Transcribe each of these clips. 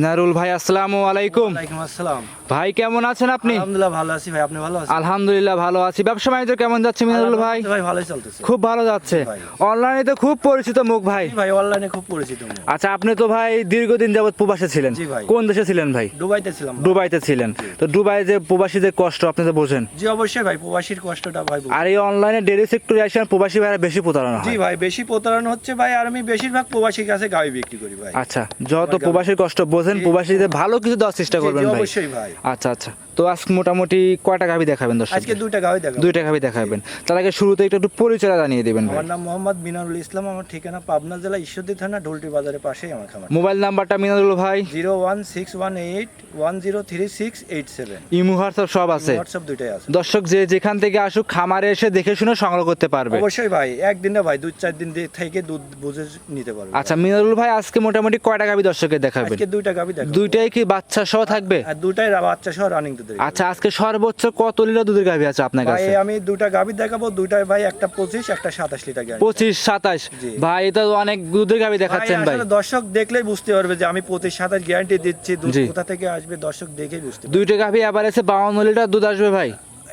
মিনারুল ভাই আসসালামু আলাইকুম। আসসালাম। ভাই কেমন আছেন আপনি? আলহামদুলিল্লাহ ভালো আছি ভাই আপনি ভালো আছেন? আলহামদুলিল্লাহ ভালো আছি। ব্যবসা বাণিজ্য কেমন যাচ্ছে মিনারুল ভাই? ভাই ভালোই চলতেছে। খুব ভালো যাচ্ছে। অনলাইনে তো খুব পরিচিত মুখ ভাই। ভাই অনলাইনে খুব পরিচিত আচ্ছা আপনি তো ভাই দীর্ঘদিন যাবত প্রবাসে ছিলেন। কোন দেশে ছিলেন ভাই? দুবাইতে ছিলাম। দুবাইতে ছিলেন। তো দুবাই যে প্রবাসীদের কষ্ট আপনি তো বোঝেন। জি অবশ্যই ভাই প্রবাসীর কষ্টটা ভাই আর এই অনলাইনে ডেলি সেক্টরে আসেন প্রবাসী ভাইরা বেশি প্রতারণা জি ভাই বেশি প্রতারণা হচ্ছে ভাই আর আমি বেশিরভাগ প্রবাসীর কাছে গাড়ি বিক্রি করি ভাই। আচ্ছা যত প্রবাসীর কষ্ট বোঝেন জি। প্রবাসীদের ভালো কিছু দেওয়ার চেষ্টা করবেন ভাই। অবশ্যই ভাই। আচ্ছা আচ্ছা। তো আজকে মোটামুটি কয়টা গাভি দেখাবেন দর্শক আজকে দুইটা গাড়ি দেখো দুইটা গাভি দেখাবেন। তার আগে শুরুতে একটু একটু পরিচয় জানিয়ে দিবেন আমার নাম মোহাম্মদ মিনারুল ইসলাম আমার ঠিকানা পাবনা জেলা ঈশ্বরদী থানা ঢোলটি বাজারের পাশেই আমার খামার। মোবাইল নাম্বারটা মিনাদুল ভাই? Zero one six one eight one zero three six eight seven. Imo WhatsApp সব আছে। হোয়াটসঅ্যাপ দুইটাই আছে। দর্শক যে যেখান থেকে আসুক খামারে এসে দেখে শুনে সংগ্রহ করতে পারবে। অবশ্যই ভাই একদিন না ভাই দুই চার দিন থেকে দুধ বুঝে নিতে পারবে। আচ্ছা মিনারুল ভাই আজকে মোটামুটি কয়টা গাভি দর্শকে দেখাবেন? আজকে দুইটা গাবি দেখো দুইটাই কি বাচ্চা সহ থাকবে? আর দুটাই বাচ্চা সহ রানিং দুধের আচ্ছা আজকে সর্বোচ্চ কত লিটার দুধের গাভি আছে আপনার ভাই কাছে? আমি দুটা গাভী দেখাবো দুইটাই ভাই একটা পঁচিশ একটা সাতাশ লিটার গ্যারান্টি পঁচিশ সাতাশ? ভাই এটা তো অনেক দুধের গাভি দেখাচ্ছেন ভাই। দর্শক দেখলেই বুঝতে পারবে যে আমি পঁচিশ সাতাশ গ্যারান্টি দিচ্ছি দুধ কোথা থেকে আসবে দর্শক দেখেই বুঝতে পারবে। দুইটা গাভী আবার আছে বাউন্ন লিটার দুধ আসবে ভাই।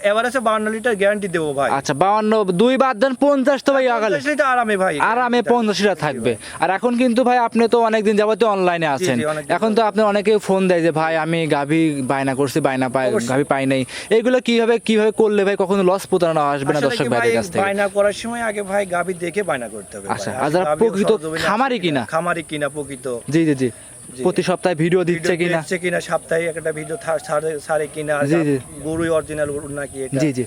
আছে বান্ন লিটার গ্যারান্টি দেবো ভাই। আচ্ছা বাউন্ন দুই বাদ দেন পঞ্চাশ তো ভাই আগালে। আরামে ভাই। আরামে পঞ্চাশ লিটার থাকবে। আর এখন কিন্তু ভাই আপনি তো অনেকদিন যাবত অনলাইনে আছেন। এখন তো আপনি অনেকে ফোন দেয় যে ভাই আমি গাভি বায়না করছি বায়না পাই। গাভি পাই নাই। এগুলো কীভাবে কীভাবে করলে ভাই কখনো লস প্রতারণা আসবে না দর্শক ভাইদের কাছ থেকে? বায়না করার সময় আগে ভাই গাবি দেখে বায়না করতে হবে আচ্ছা, আর যারা প্রকৃত খামারি কিনা? খামারি কিনা প্রকৃত। জি জি জি। প্রতি সপ্তাহে ভিডিও দিচ্ছে কিনা? দিচ্ছে কিনা সপ্তাহে একটা ভিডিও সারে ছাড়ে কিনা জি, জি। গরুই অরিজিনাল গরু নাকি এটা? জি জি।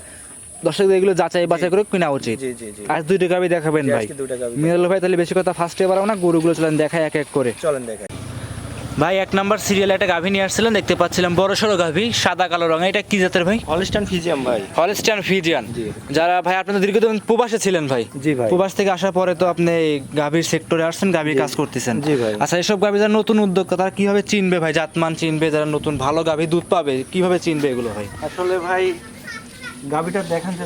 দর্শকদের এগুলো যাচাই বাছাই করে কিনা উচিত। জি জি জি। আজ দুইটা গাবি দেখাবেন ভাই। মিনাল ভাই তাহলে বেশি কথা ফার্স্টে বাড়াবো না গরুগুলো চলেন দেখায় এক এক করে। চলেন দেখাই। ভাই এক নাম্বার সিরিয়াল একটা গাভি নিয়ে আসছিলেন দেখতে পাচ্ছিলাম বড় সড়ো গাভি সাদা কালো রঙের। এটা কি জাতের ভাই? হলিস্টান ফিজিয়াম ভাই। হলস্টাইন ফিজিয়ান যারা ভাই আপনাদের দীর্ঘদিন প্রবাসে ছিলেন ভাই জি ভাই। প্রবাস থেকে আসার পরে তো আপনি গাভীর সেক্টরে আসছেন গাভীর কাজ করতেছেন। জি ভাই। আচ্ছা এসব গাভী যারা নতুন উদ্যোক্তা তারা কীভাবে চিনবে ভাই জাতমান চিনবে যারা নতুন ভালো গাভী দুধ পাবে কীভাবে চিনবে এগুলো ভাই? আসলে ভাই গাভিটা দেখান যে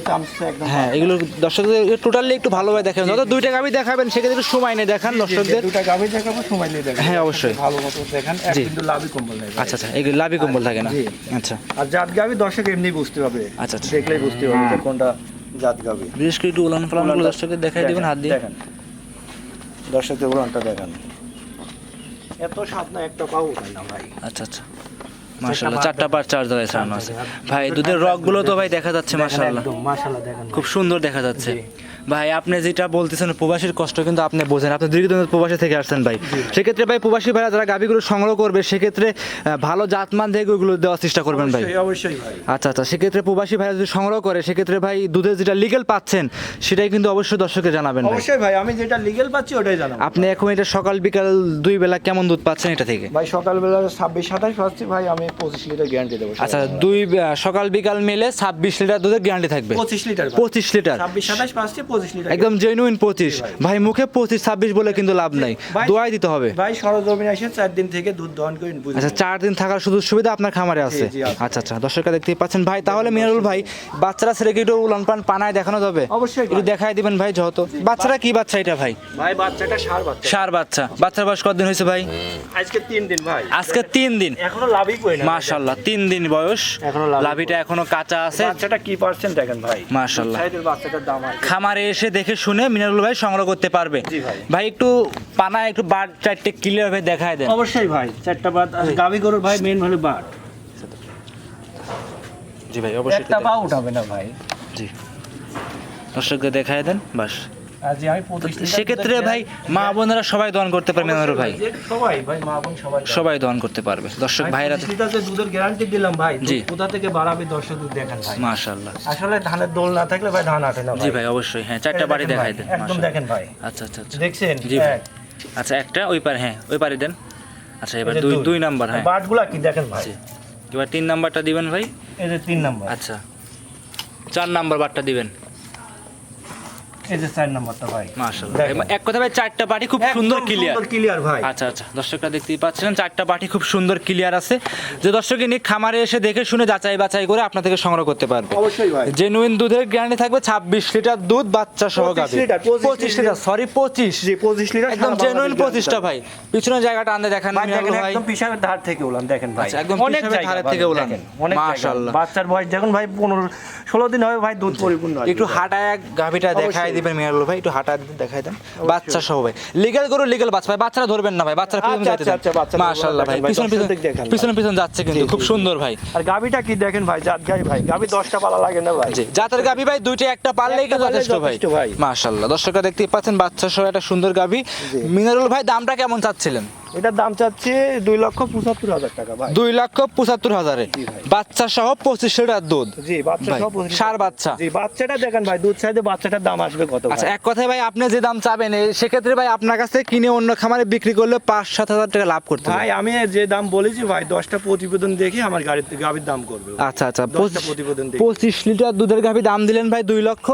একদম হ্যাঁ এগুলো দর্শকদের টোটালি একটু ভালোভাবে দেখেন যত দুইটা গাভী দেখাবেন সেক্ষেত্রে একটু সময় নেই দেখান দর্শকদের। দুটা গাভি দেখাবো সময় নিয়ে দেখান হ্যাঁ, অবশ্যই। ভালো মতো দেখান এক কিন্তু লাভই কম্বল নেই আচ্ছা আচ্ছা এগুলো লাভি কম্বল থাকে না। আচ্ছা। আর জাত গাভি দর্শক এমনি বুঝতে পারবে। আচ্ছা, আচ্ছা। দেখলেই বুঝতে পারবে কোনটা জাত গাভি। বিশেষ করে একটু উলান পালানগুলো দর্শকদের দেখাই দিবেন হাত দিয়ে। দেখান। দর্শকদের উড়ানটা দেখান। এত স্বাদ না একটা পাও না ভাই। আচ্ছা আচ্ছা। মাশাআল্লাহ। চারটা পার ছাড়ানো আছে ভাই দুধের রকগুলো তো ভাই দেখা যাচ্ছে মাশাআল্লাহ। মাশাআল্লাহ খুব সুন্দর দেখা যাচ্ছে। ভাই আপনি যেটা বলতেছেন প্রবাসীর কষ্ট কিন্তু আপনি বোঝেন। আপনি দীর্ঘদিন প্রবাসী থেকে আসছেন ভাই। সেক্ষেত্রে ভাই প্রবাসী ভাইরা যারা গাভিগুলো সংগ্রহ করবে সেক্ষেত্রে ভালো জাতমান দেখে ওগুলো দেওয়ার চেষ্টা করবেন ভাই। অবশ্যই ভাই। আচ্ছা আচ্ছা সেক্ষেত্রে প্রবাসী ভাইরা যদি সংগ্রহ করে সেক্ষেত্রে ভাই দুধের যেটা লিগেল পাচ্ছেন সেটাই কিন্তু অবশ্যই দর্শককে জানাবেন অবশ্যই ভাই আমি যেটা লিগেল পাচ্ছি ওটাই জানাব। আপনি এখন এটা সকাল বিকাল দুই বেলা কেমন দুধ পাচ্ছেন এটা থেকে? ভাই সকালবেলা ছাব্বিশ সাতাশ পাচ্ছি ভাই আমি পঁচিশ লিটার গ্যারান্টি দেবো। আচ্ছা দুই সকাল বিকাল মিলে ছাব্বিশ লিটার দুধের গ্যারান্টি থাকবে? পঁচিশ লিটার পঁচিশ লিটার। ছাব্বিশ সাতাশ পাচ্ছি পঁচিশ লিটার একদম জেনুইন পঁচিশ। ভাই। মুখে পঁচিশ ছাব্বিশ বলে কিন্তু লাভ নাই। দোয়াই দিতে হবে। ভাই সরজমিনে এসে চার দিন থেকে দুধ দহন করে আচ্ছা চার দিন থাকার সুযোগ সুবিধা আপনার খামারে আছে? আচ্ছা আচ্ছা দর্শকরা দেখতেই পাচ্ছেন। ভাই তাহলে মিনারুল ভাই বাচ্চারা ছেলেকে একটু উলান পান পানায় দেখানো যাবে? অবশ্যই একটু দেখাই দিবেন ভাই যত। বাচ্চারা কি বাচ্চা এটা ভাই? ভাই বাচ্চাটা সার বাচ্চা। সার বাচ্চা। বাচ্চার বয়স কতদিন হয়েছে ভাই? আজকে তিন দিন ভাই। আজকে তিন দিন? এখনও লাভই কই না মাশাল্লাহ তিন দিন বয়স। এখনও লাভিটা এখনও কাঁচা আছে। বাচ্চাটা কি পার্সেন্ট দেখেন ভাই? সাইডের বাচ্চাটার দাম আছে। খামারে এসে দেখে শুনে মিনারুল ভাই সংগ্রহ করতে পারবে। ভাই। ভাই একটু পানা একটু বাদ চারটে ক্লিয়ার ভাবে দেখায় দেন। অবশ্যই ভাই চারটা বাদ গাবি গরুর ভাই মেন হলো বাট জি ভাই অবশ্যই একটা পা উঠাবে না ভাই। জি। দর্শককে দেখায় দেন বাস। আমি সেক্ষেত্রে ভাই মা বোনেরা সবাই দহন করতে পারবে ভাই। সবাই ভাই মা বোন সবাই সবাই দহন করতে পারবে। দর্শক ভাই, ভাইরা যে দুধের গ্যারান্টি দিলাম ভাই জি। কোথা থেকে বাড়াবে দর্শক দুধ দেখেন ভাই। মাশাল্লাহ আসলে ধানের দোল না থাকলে ভাই ধান আটে না জি ভাই। অবশ্যই হ্যাঁ চারটা বাড়ি দেখাই দেন একদম দেখেন ভাই। আচ্ছা আচ্ছা আচ্ছা। দেখছেন? জি ভাই। আচ্ছা একটা ওই পারে হ্যাঁ ওই পারে দেন। আচ্ছা এবার দুই দুই নাম্বার হ্যাঁ। বাটগুলা কি দেখেন ভাই? এবার তিন নাম্বারটা দিবেন ভাই। এই যে তিন নাম্বার। আচ্ছা। চার নাম্বার বারটা দিবেন। এই যে চার নাম্বারটা ভাই। মাশাআল্লাহ। এক কথা ভাই চারটা বাটি খুব সুন্দর ক্লিয়ার ক্লিয়ার ভাই। আচ্ছা আচ্ছা দর্শকরা দেখতেই পাচ্ছেন চারটা বাটি খুব সুন্দর ক্লিয়ার আছে। যে দর্শক ইনি খামারে এসে দেখে শুনে যাচাই বাছাই করে আপনার থেকে সংগ্রহ করতে পারবে। অবশ্যই ভাই। জেনুইন দুধের গ্যারান্টি থাকবে ছাব্বিশ লিটার দুধ বাচ্চা সহ 25 লিটার, 25 লিটার। সরি পঁচিশ। জি পঁচিশ লিটার একদম জেনুইন বাংলাদেশ পঁচিশটা গ্যারান্টি ভাই। পিছনের জায়গাটা আনতে দেখান ভাই দেখেন একদম পিসাবের ধার থেকে উলান দেখেন ভাই। আচ্ছা, একদম ভাই, থেকে উলান। মাশাআল্লাহ। বাচ্চার বয়স দেখুন ভাই পনেরো ষোলো দিন হবে ভাই দুধ পরিপূর্ণ একটু। হাঁটায় গাভিটা অবশ্যই। দিবেন মিয়ারুল ভাই একটু হাঁটা দেখাই দেন। বাচ্চা সহ ভাই। লিগেল করো লিগেল বাচ্চা ভাই বাচ্চারা ধরবেন না ভাই বাচ্চারা পিছন যাইতে বাচ্চারা মাশাআল্লাহ ভাই দেখেন ভাই, পিছন পিছন দর্শকদের দেখেন ভাই। পিছন পিছন যাচ্ছে কিন্তু খুব সুন্দর ভাই। আর কি দেখেন ভাই জাত গাই ভাই? গাভি দশটা পালা লাগে না ভাই? জি জাতের গাভি ভাই দুইটা একটা কিন্তু যথেষ্ট ভাই। মাশাআল্লাহ দর্শকরা দেখতেই পাচ্ছেন বাচ্চা সহ একটা সুন্দর গাভি। মিনারুল ভাই দামটা কেমন চাচ্ছিলেন? এটার দাম চাচ্ছে দুই লক্ষ পঁচাত্তর হাজার টাকা ভাই। দুই লক্ষ পঁচাত্তর হাজারে। বাচ্চা সহ পঁচিশ লিটার দুধ। জি বাচ্চা পঁচিশ- ষাঁড় বাচ্চা। জি বাচ্চাটা দেখেন ভাই দুধ বাচ্চাটার দাম আসবে কত আচ্ছা এক কথায় ভাই আপনি যে দাম চাবেন সেক্ষেত্রে ভাই আপনার কাছে কিনে অন্য খামারে বিক্রি করলে পাঁচ সাত হাজার টাকা লাভ করতে ভাই আমি যে দাম বলেছি ভাই দশটা প্রতিবেদন দেখে আমার গাড়ির গাভির দাম করবে। আচ্ছা আচ্ছা প্রতিবেদন পঁচিশ লিটার দুধের গাভি দাম দিলেন ভাই দুই লক্ষ।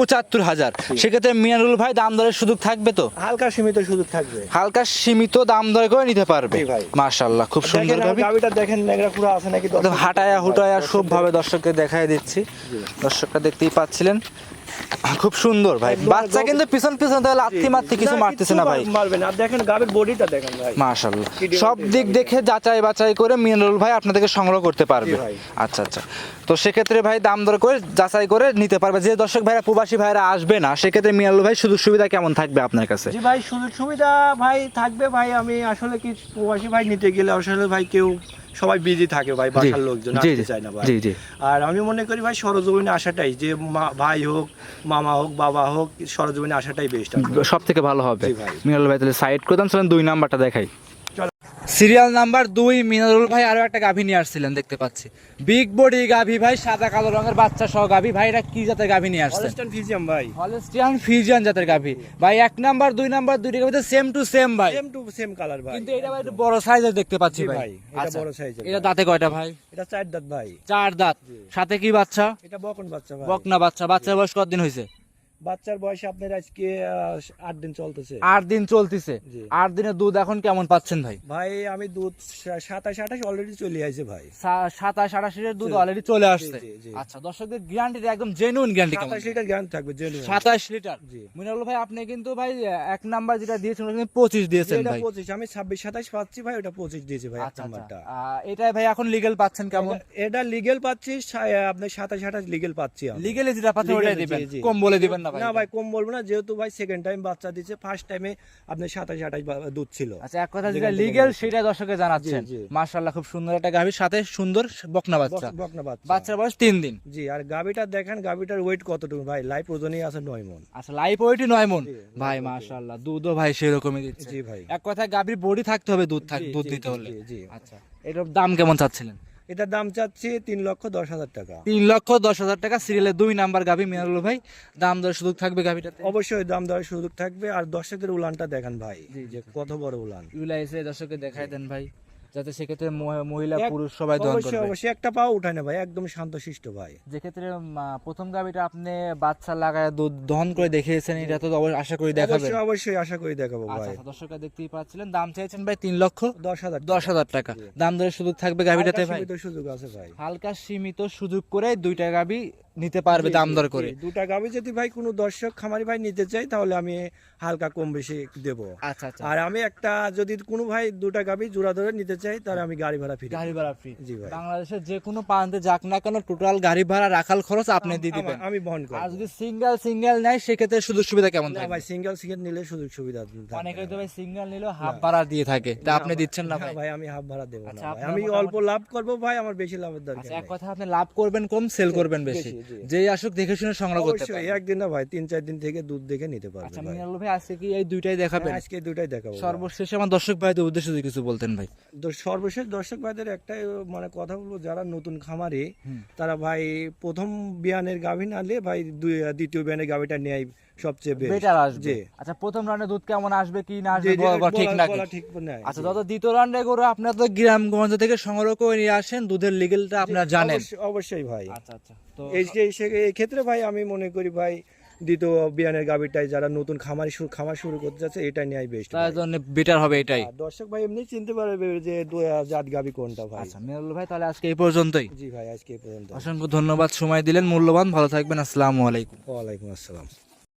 পঁচাত্তর হাজার। সেক্ষেত্রে মিয়ানুল ভাই দাম দরের সুযোগ থাকবে তো? হালকা সীমিত সুযোগ থাকবে। হালকা সীমিত দাম দর করে নিতে পারবে। মাশাল্লাহ খুব সুন্দর গাবিটা দেখেন নেগড়া পুরো আছে নাকি? হাটায়া হুটায়া সব ভাবে দর্শককে দেখাই দিচ্ছি। দর্শকরা দেখতেই পাচ্ছিলেন। খুব সুন্দর ভাই। বাচ্চা কিন্তু পিছন পিছন তাহলে লাত্তি মারতে কিছু মারতেছে না ভাই। মারবে না। আর দেখেন গাভির বডিটা দেখেন ভাই। মাশাল্লাহ কিডনি সব দিক দেখে যাচাই বাছাই করে মিনারুল ভাই আপনাদেরকে সংগ্রহ করতে পারবে। আচ্ছা আচ্ছা। তো সেক্ষেত্রে ভাই দাম দর করে যাচাই করে নিতে পারবে। যে দর্শক ভাইরা প্রবাসী ভাইরা আসবে না সেক্ষেত্রে মিনারুল ভাই সুযোগ সুবিধা কেমন থাকবে আপনার কাছে? জি ভাই সুযোগ সুবিধা ভাই থাকবে ভাই। আমি আসলে কি প্রবাসী ভাই নিতে গেলে আসলে ভাই কেউ সবাই বিজি থাকে ভাই বাসার লোকজন আসতে চায় না ভাই। আর আমি মনে করি ভাই সরজমিনে আসাটাই যে মা- ভাই হোক মামা হোক বাবা হোক সরজমিনে আসাটাই বেস্ট সব থেকে ভালো হবে মিনাল ভাই। তাহলে সাইড করে দাম দুই নাম্বারটা দেখাই। সিরিয়াল নাম্বার দুই মিনারুল ভাই আরও একটা গাভী নিয়ে আসছিলেন দেখতে পাচ্ছি। বিগ বডি গাভী ভাই সাদা কালো রঙের বাচ্চা সহ গাভী। ভাই এটা কি জাতের গাভী নিয়ে অলস্টান ফিজিয়াম ভাই। হলস্টিয়ান ফিজিয়ান জাতের গাভী। ভাই এক নাম্বার দুই নাম্বার দুইটা গাভীতে সেম টু সেম ভাই। সেম টু সেম কালার ভাই। কিন্তু এটা ভাই একটু বড় সাইজের দেখতে পাচ্ছি ভাই। এটা আচ্ছা বড় size-এর এটা দাঁতে কয়টা ভাই? এটা চার দাঁত ভাই। চার দাঁত। সাথে কি বাচ্চা? এটা বকন বাচ্চা ভাই। বকনা বাচ্চা। বাচ্চার বয়স কতদিন হয়েছে? বাচ্চার বয়স আপনার আজকে আট দিন চলতেছে। আট দিন চলতেছে। আট দিনের দুধ এখন কেমন পাচ্ছেন ভাই? ভাই আমি দুধ সাতাশ আঠাশ অলরেডি চলে আসছে ভাই। সাতাশ আঠাশ লিটার দুধ অলরেডি চলে আসছে। আচ্ছা দর্শকদের গ্যারান্টি একদম জেনুইন গ্যারান্টি সাতাশ লিটার জ্ঞান থাকবে। সাতাশ লিটার। মিনারুল ভাই আপনি কিন্তু ভাই এক নাম্বার যেটা দিয়েছেন ওটা কিন্তু পঁচিশ দিয়েছেন ভাই। পঁচিশ আমি ছাব্বিশ সাতাশ পাচ্ছি ভাই ওটা পঁচিশ দিয়েছি ভাই এক আচ্ছা আচ্ছা। নাম্বারটা এটাই ভাই এখন লিগেল পাচ্ছেন কেমন? এটা- লিগেল পাচ্ছি আপনার সাতাশ আঠাশ লিগেল পাচ্ছি। লিগেলে যেটা পাচ্ছেন ওটাই দিবেন। কম বলে দিবেন না ভাই না ভাই কম বলব না যেহেতু ভাই সেকেন্ড টাইম বাচ্চা দিচ্ছে ফার্স্ট টাইমে আপনার সাতাশ আঠাশ দুধ ছিল। আচ্ছা এক কথা যেটা লিগেল সেটা দর্শকে জানাচ্ছেন। মাশাআল্লাহ খুব সুন্দর একটা গাভীর সাথে সুন্দর বকনা বাচ্চা। বকনা বাচ্চা। বাচ্চার বয়স তিন দিন। জি আর গাবিটা দেখেন গাবিটার ওয়েট কতটুকু? ভাই লাইফ ওজনই আছে নয় মন। আচ্ছা লাইফ ওয়েটই নয় মন। ভাই মাশাআল্লাহ দুধও ভাই সেরকমই দিচ্ছে। জি ভাই। এক কথায় গাভীর বডি থাকতে হবে দুধ থাক দুধ দিতে হলে। জি, জি। আচ্ছা এটার দাম কেমন চাচ্ছিলেন? এটার দাম চাচ্ছি তিন লক্ষ দশ হাজার টাকা। তিন লক্ষ দশ হাজার টাকা। সিরিয়ালের দুই নাম্বার গাভী মিনারুল ভাই দাম দর সুযোগ থাকবে গাভীটা অবশ্যই দাম দেওয়ার সুযোগ থাকবে। আর দর্শকের উলানটা দেখেন ভাই। যে কত বড় উলান। এসে দর্শককে দেখাই দেন ভাই। যাতে সেক্ষেত্রে মহিলা পুরুষ সবাই দহন অবশ্যই করবে। অবশ্যই একটা পাও উঠায় না ভাই একদম শান্তশিষ্ট ভাই। যেক্ষেত্রে উম, আহ, প্রথম গাভীটা আপনি বাচ্চা লাগায় দুধ দহন করে দেখিয়েছেন এটা তো অবশ্যই আশা করি দেখাবেন। অবশ্যই অবশ্যই আশা করি দেখাবো আচ্ছা ভাই। আচ্ছা, দর্শকরা দেখতেই পাচ্ছিলেন দাম চাইছেন ভাই তিন লক্ষ দশ হাজার দশ হাজার টাকা। দাম দরের সুযোগ থাকবে গাভীটাতে ভাই? সীমিত সুযোগ আছে ভাই। হালকা সীমিত সুযোগ করে দুইটা গাভী নিতে পারবে দাম দর করে। দুটা গাবি যদি ভাই কোনো দর্শক খামারি ভাই নিতে চাই তাহলে আমি হালকা কম বেশি দেব। আচ্ছা আচ্ছা। আর আমি একটা যদি কোনো ভাই দুটা গাবি জোড়া ধরে নিতে চাই তাহলে আমি গাড়ি ভাড়া ফিরে গাড়ি ভাড়া ফ্রি জি ভাই। বাংলাদেশের যে কোনো প্রান্তে যাক না কেন টোটাল গাড়ি ভাড়া রাখাল খরচ আপনি দিয়ে দিবেন। আমি বহন করি যদি সিঙ্গেল সিঙ্গেল নেয় সেক্ষেত্রে সুযোগ সুবিধা কেমন না থাকবে? ভাই সিঙ্গেল সিঙ্গেল নিলে সুযোগ সুবিধা থাকবে অনেকে তো ভাই সিঙ্গেল নিলেও হাফ ভাড়া দিয়ে থাকে। তা আপনি দিচ্ছেন না ভাই? ভাই আমি হাফ ভাড়া দেবো না আচ্ছা, ভাই। আমি অল্প লাভ করব ভাই আমার বেশি লাভের দরকার আচ্ছা এক কথা আপনি লাভ করবেন কম সেল করবেন বেশি। যেই আসুক দেখে শুনে সংগ্রহ করতে পারবেন। একদিন না ভাই তিন চার দিন থেকে দুধ দেখে নিতে পারবে আচ্ছা মিনাল ভাই আজকে কি এই দুইটাই দেখাবেন? হ্যাঁ, আজকে দুটাই দেখাবো। সর্বশেষে আমার দর্শক ভাইদের উদ্দেশ্যে কিছু বলতেন ভাই। সর্বশেষ দর্শক ভাইদের একটাই মানে কথা বলব যারা নতুন খামারে তারা ভাই প্রথম বিয়ানের গাভী নালে ভাই দ্বিতীয় বিয়ানের গাভীটা নেয় সবচেয়ে বেটার আসবে। আচ্ছা প্রথম রাউন্ডে দুধ কেমন আসবে কি না আসবে ঠিক না নয়। আচ্ছা। যত দ্বিতীয় রাউন্ডে গরু আপনার তো গ্রামগঞ্জ থেকে সংগ্রহ করে নিয়ে আসেন দুধের লিগেলটা আপনার জানেন। অবশ্যই- ভাই। আচ্ছা আচ্ছা তো এই ক্ষেত্রে ভাই আমি মনে করি ভাই দ্বিতীয় বিয়ানের গাভীরটাই যারা নতুন খামারি শুরু খামার শুরু করতে যাচ্ছে এটা নিয়ে বেস্ট তার জন্য বেটার হবে এটাই। দর্শক ভাই এমনি চিনতে পারবে যে জাত গাভী কোনটা ভাই। আচ্ছা মেরুল ভাই তাহলে আজকে এই পর্যন্তই। জি ভাই আজকে এই পর্যন্ত অসংখ্য ধন্যবাদ সময় দিলেন মূল্যবান ভালো থাকবেন আসসালামু আলাইকুম। ওয়ালাইকুম আসসালাম।